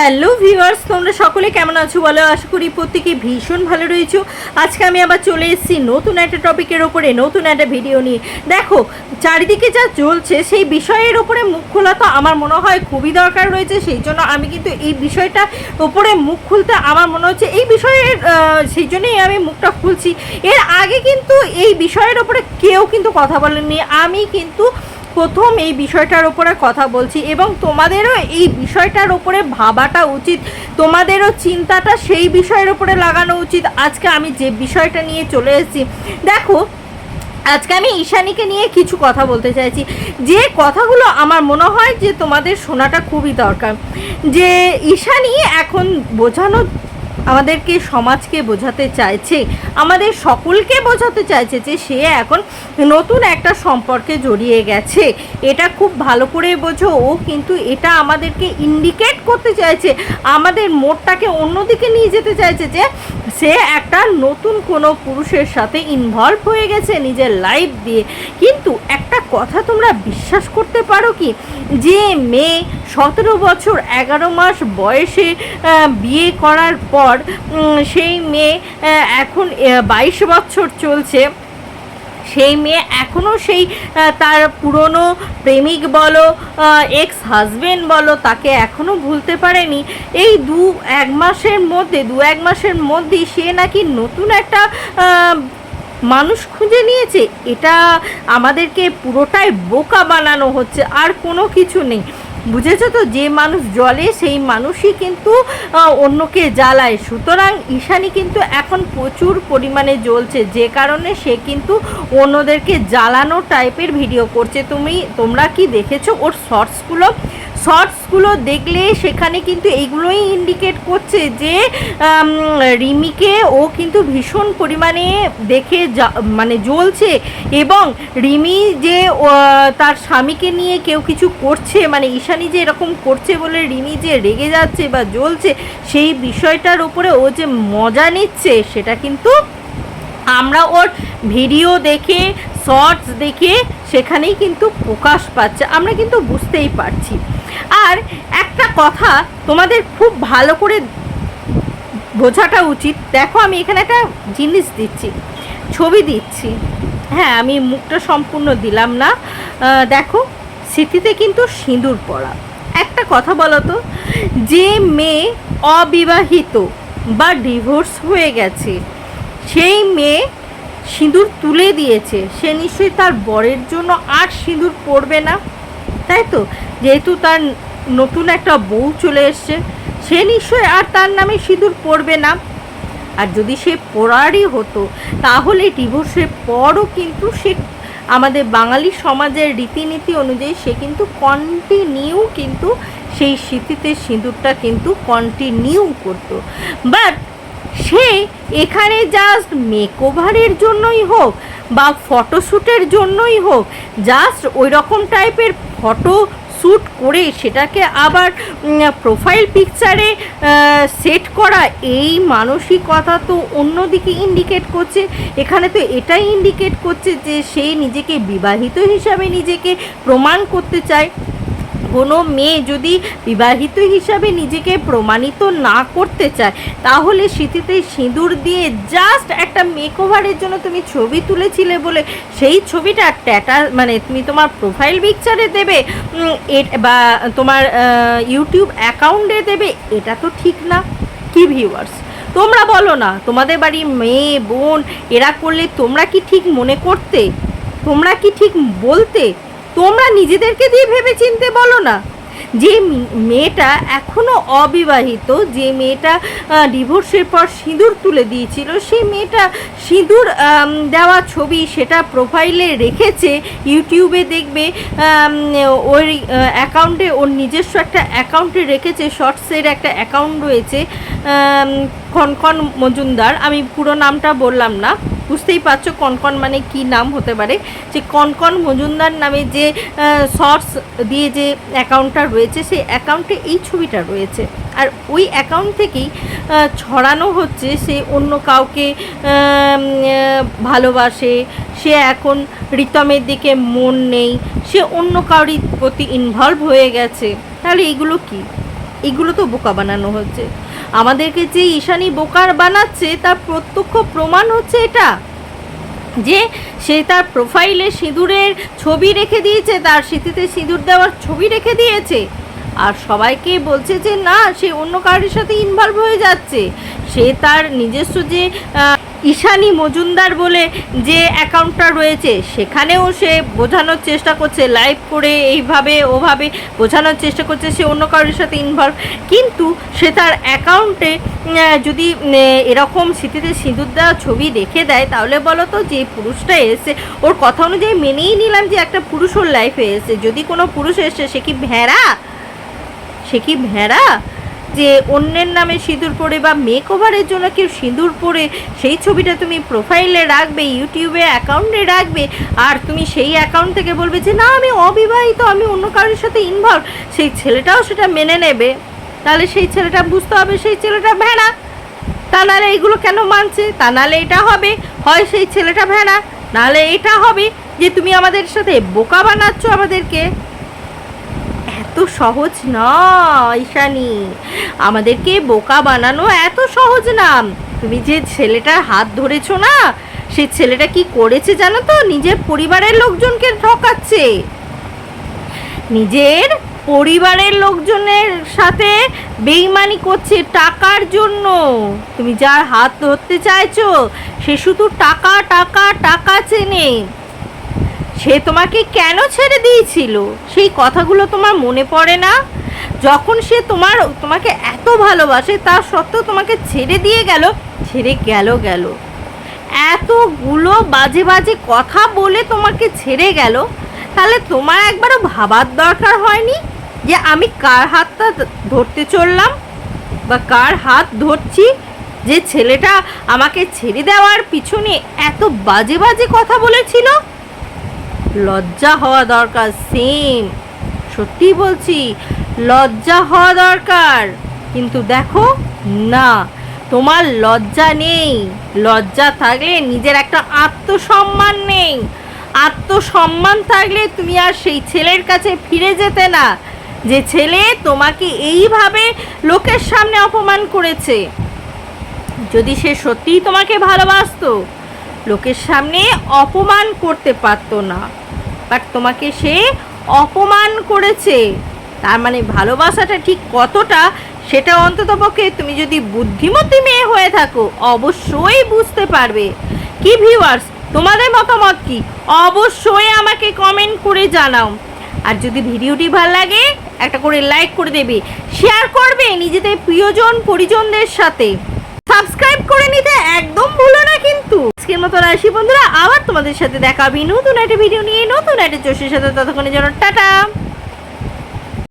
Hello viewers, তোমরা সকলে কেমন আছো বলো? আশা করি প্রত্যেকে ভীষণ ভালো রয়েছো। আজকে আমি আবার চলে এসেছি নতুন একটা টপিকের ওপরে, নতুন একটা ভিডিও নিয়ে। দেখো, চারিদিকে যা চলছে সেই বিষয়ের ওপরে মুখ খোলা তো আমার মনে হয় খুবই দরকার রয়েছে। সেই জন্য আমি কিন্তু এই বিষয়টা ওপরে মুখ খুলতে আমার মনে হচ্ছে, এই বিষয়ের সেই জন্যই আমি মুখটা খুলছি। এর আগে কিন্তু এই বিষয়ের ওপরে কেউ কিন্তু কথা বলেনি আমি কিন্তু প্রথম এই বিষয়টার ওপরে কথা বলছি এবং তোমাদেরও এই বিষয়টার ওপরে ভাবাটা উচিত। তোমাদেরও চিন্তাটা সেই বিষয়ের ওপরে লাগানো উচিত। আজকে আমি যে বিষয়টা নিয়ে চলে এসেছি, দেখো, আজকে আমি ঈশানীকে নিয়ে কিছু কথা বলতে চাইছি। যে কথাগুলো আমার মনে হয় যে তোমাদের শোনাটা খুবই দরকার। যে ঈশানী এখন বোঝানো আমাদেরকে সমাজকে বোঝাতে চাইছে, আমাদের সকলকে বোঝাতে চাইছে যে সে এখন নতুন একটা সম্পর্কে জড়িয়ে গেছে। এটা খুব ভালো করে বোঝো, ও কিন্তু এটা আমাদেরকে ইন্ডিকেট করতে চাইছে, আমাদের মোড়টাকে অন্যদিকে নিয়ে যেতে চাইছে যে সে একটা নতুন কোনো পুরুষের সাথে ইনভলভ হয়ে গেছে নিজের লাইফ দিয়ে। কিন্তু একটা কথা তোমরা বিশ্বাস করতে পারো কি? যে মেয়ে সতেরো বছর, এগারো মাস বয়সে বিয়ে করার পর সেই মেয়ে এখন বাইশ বছর চলছে। সেই মেয়ে এখনও সেই তার পুরনো প্রেমিক বলো এক্স হাজবেন্ড বলো, তাকে এখনও ভুলতে পারেনি। এই দু এক মাসের মধ্যে, দু এক মাসের মধ্যেই সে নাকি নতুন একটা মানুষ খুঁজে নিয়েছে। এটা আমাদেরকে পুরোটাই বোকা বানানো হচ্ছে, আর কোনো কিছু নেই। বুঝেছ তো? যে মানুষ জলে, সেই মানুষই কিন্তু অন্যকে জ্বালায়। সুতরাং ঈশানি কিন্তু এখন প্রচুর পরিমাণে জ্বলছে। যে কারণে সে কিন্তু অন্যদেরকে জ্বালানো টাইপের ভিডিও করছে। তুমি, তোমরা কি দেখেছ ওর শর্টসগুলো শর্টসগুলো দেখলে সেখানে কিন্তু এইগুলোই ইন্ডিকেট করছে যে রিমিকে ও কিন্তু ভীষণ পরিমাণে দেখে মানে জ্বলছে এবং রিমি যে তার স্বামীকে নিয়ে কেউ কিছু করছে মানে ঈশানী যে এরকম করছে বলে রিমি যে রেগে যাচ্ছে বা জ্বলছে, সেই বিষয়টার উপরে ও যে মজা নিচ্ছে, সেটা কিন্তু আমরা ওর ভিডিও দেখে, শর্টস দেখে সেখানেই কিন্তু প্রকাশ পাচ্ছে। আমরা কিন্তু বুঝতেই পারছি। আর একটা কথা, তোমাদের খুব ভালো করে বোঝাটা উচিত। দেখো, আমি এখানে একটা জিনিস দিচ্ছি, ছবি দিচ্ছি। হ্যাঁ আমি মুখটা সম্পূর্ণ দিলাম না। দেখো, স্মৃতিতে কিন্তু সিঁদুর পড়া। একটা কথা বলো তো, যে মেয়ে অবিবাহিত বা ডিভোর্স হয়ে গেছে, সেই মেয়ে সিঁদুর তুলে দিয়েছে, সে নিশ্চয়ই তার বরের জন্য আর সিঁদুর পড়বে না। তাই তো? যেহেতু তার নতুন একটা বউ চলে এসছে, সে নিশ্চয় আর তার নামে সিঁদুর পড়বে না। আর যদি সে পড়ারই হতো, তাহলে ডিভোর্সের পরও কিন্তু সে আমাদের বাঙালি সমাজের রীতিনীতি অনুযায়ী সে কিন্তু কন্টিনিউ কিন্তু সেই স্মৃতিতে সিঁদুরটা কিন্তু কন্টিনিউ করতো। বাট সে এখানে জাস্ট মেকওভারের জন্যই হোক বা ফটোশ্যুটের জন্যই হোক জাস্ট ওই রকম টাইপের ফটো শ্যুট করে সেটাকে আবার প্রোফাইল পিকচারে সেট করা, এই মানসিকতা তো অন্যদিকে ইন্ডিকেট করছে। এখানে তো এটাই ইন্ডিকেট করছে যে সে নিজেকে বিবাহিত হিসাবে নিজেকে প্রমাণ করতে চায়। কোনো মেয়ে যদি বিবাহিত হিসাবে নিজেকে প্রমাণিত না করতে চায়, তাহলে স্মৃতিতে সিঁদুর দিয়ে জাস্ট একটা মেকওভারের জন্য তুমি ছবি তুলেছিলে বলে সেই ছবিটা ট্যাটা মানে তুমি তোমার প্রোফাইল পিকচারে দেবে বা তোমার ইউটিউব অ্যাকাউন্টে দেবে, এটা তো ঠিক না। কি ভিউয়ার্স তোমরা বলো না, তোমাদের বাড়ি মেয়ে, বোন, এরা করলে তোমরা কি ঠিক মনে করতে? তোমরা কি ঠিক বলতে? তোমরা নিজেদেরকে দিয়ে ভেবে চিনতে বলো না। যে মেয়েটা এখনও অবিবাহিত, যে মেয়েটা ডিভোর্সের পর সিঁদুর তুলে দিয়েছিল সেই মেয়েটা সিঁদুর দেওয়া ছবি সেটা প্রোফাইলে রেখেছে, ইউটিউবে দেখবে ওই অ্যাকাউন্টে, ওর নিজস্ব একটা অ্যাকাউন্টে রেখেছে, শর্টসের একটা অ্যাকাউন্ট রয়েছে কনকন মজুমদার, আমি পুরো নামটা বললাম না, বুঝতেই পারছ কনকন মানে কি নাম হতে পারে, যে কনকন মজুমদার নামে যে শর্টস দিয়ে যে অ্যাকাউন্টটা রয়েছে, সেই অ্যাকাউন্টে এই ছবিটা রয়েছে। আর ওই অ্যাকাউন্ট থেকেই ছড়ানো হচ্ছে সে অন্য কাউকে ভালোবাসে, সে এখন রিতমের দিকে মন নেই, সে অন্য কাউরি প্রতি ইনভলভ হয়ে গেছে। তাহলে এগুলো কি? এগুলো তো বোকা বানানো হচ্ছে। আমাদেরকে যে ঈশানি বোকার বানাচ্ছে, তার প্রত্যক্ষ প্রমাণ হচ্ছে এটা। যে সে তার প্রোফাইলে সিঁদুরের ছবি রেখে দিয়েছে, তার স্মৃতিতে সিঁদুর দেওয়ার ছবি রেখে দিয়েছে। আর সবাইকে বলছে যে, না, সে অন্য কারোর সাথে ইনভলভ হয়ে যাচ্ছে। সে তার নিজস্ব যে ঈশানী মজুমদার বলে যে অ্যাকাউন্টটা রয়েছে, সেখানেও সে বোঝানোর চেষ্টা করছে লাইভ করে এইভাবে, ওভাবে বোঝানোর চেষ্টা করছে, সে অন্য কারোর সাথে ইনভলভ কিন্তু সে তার অ্যাকাউন্টে যদি এরকম স্মৃতিতে সিঁদুর দেওয়া ছবি রেখে দেয়, তাহলে বলো তো যে পুরুষটা এসে ওর কথা অনুযায়ী মেনেই নিলাম যে একটা পুরুষ ওর লাইফে এসে যদি কোনো পুরুষ এসে সে কি ভেড়া? সে কি ভেড়া? যে অন্যের নামে সিঁদুর পরে বা মেক ওভারের জন্য কেউ সিঁদুর পরে, সেই ছবিটা তুমি প্রোফাইলে রাখবে ইউটিউবে অ্যাকাউন্টে রাখবে, আর তুমি সেই অ্যাকাউন্ট থেকে বলবে যে, না, আমি অবিবাহিত, আমি অন্য কারোর সাথে ইনভলভ সেই ছেলেটাও সেটা মেনে নেবে। তাহলে সেই ছেলেটা বুঝতে হবে, সেই ছেলেটা ভেড়া। তা নাহলে এইগুলো কেন মানছে? তা নাহলে এটা হবে, হয় সেই ছেলেটা ভেড়া। নাহলে এটা হবে যে, তুমি আমাদের সাথে বোকা বানাচ্ছ আমাদেরকে। এত সহজ না ঈশানি। আমাদেরকে বোকা বানানো এত সহজ না। তুমি যে ছেলেটার হাত ধরেছো না, সে ছেলেটা কি করেছে জানো তো? নিজের পরিবারের লোকজনকে ঠকাচ্ছে। নিজের পরিবারের লোকজনের সাথে বেইমানি করছে টাকার জন্য। তুমি যার হাত ধরতে চাইছো, সে শুধু টাকা টাকা টাকা চেনে। সে তোমাকে কেন ছেড়ে দিয়েছিল? সেই কথাগুলো তোমার মনে পড়ে না? যখন সে তোমার, তোমাকে এত ভালোবাসে তার সত্ত্বেও তোমাকে ছেড়ে দিয়ে গেল, ছেড়ে গেল গেল। এতগুলো বাজে বাজে কথা বলে তোমাকে ছেড়ে গেল, তাহলে তোমার একবারও ভাবার দরকার হয়নি যে আমি কার হাতটা ধরতে চললাম? বা কার হাত ধরছি? যে ছেলেটা আমাকে ছেড়ে দেওয়ার পিছনে এত বাজে বাজে কথা বলেছিল? লজ্জা হওয়া দরকার সেম সত্যি বলছি, লজ্জা হওয়া দরকার। কিন্তু দেখো, না, তোমার লজ্জা নেই। লজ্জা থাকলে নিজের একটা আত্মসম্মান নেই। আত্মসম্মান থাকলে তুমি আর সেই ছেলের কাছে ফিরে যেতে না। যে ছেলে তোমাকে এইভাবে লোকের সামনে অপমান করেছে। যদি সে সত্যিই তোমাকে ভালোবাসতো লোকের সামনে অপমান করতে পারতো না। বাট তোমাকে সে অপমান করেছে। তার মানে ভালোবাসাটা ঠিক কতটা, সেটা অন্তত পক্ষে তুমি যদি বুদ্ধিমতী মেয়ে হয়ে থাকো, অবশ্যই বুঝতে পারবে। কি ভিউয়ার্স তোমাদের মতামত কি? অবশ্যই আমাকে কমেন্ট করে জানাও। আর যদি ভিডিওটি ভালো লাগে, একটা করে লাইক করে দেবে। শেয়ার করবে নিজেদের প্রিয়জন পরিজনদের সাথে সাবস্ক্রাইব করে নিতে একদম ভুলো না কিন্তু আজকের মতো বন্ধুরা, আবার তোমাদের সাথে দেখা হবে নতুন একটা ভিডিও নিয়ে, নতুন একটা চোষের সাথে। ততক্ষণের জন্য টাটা।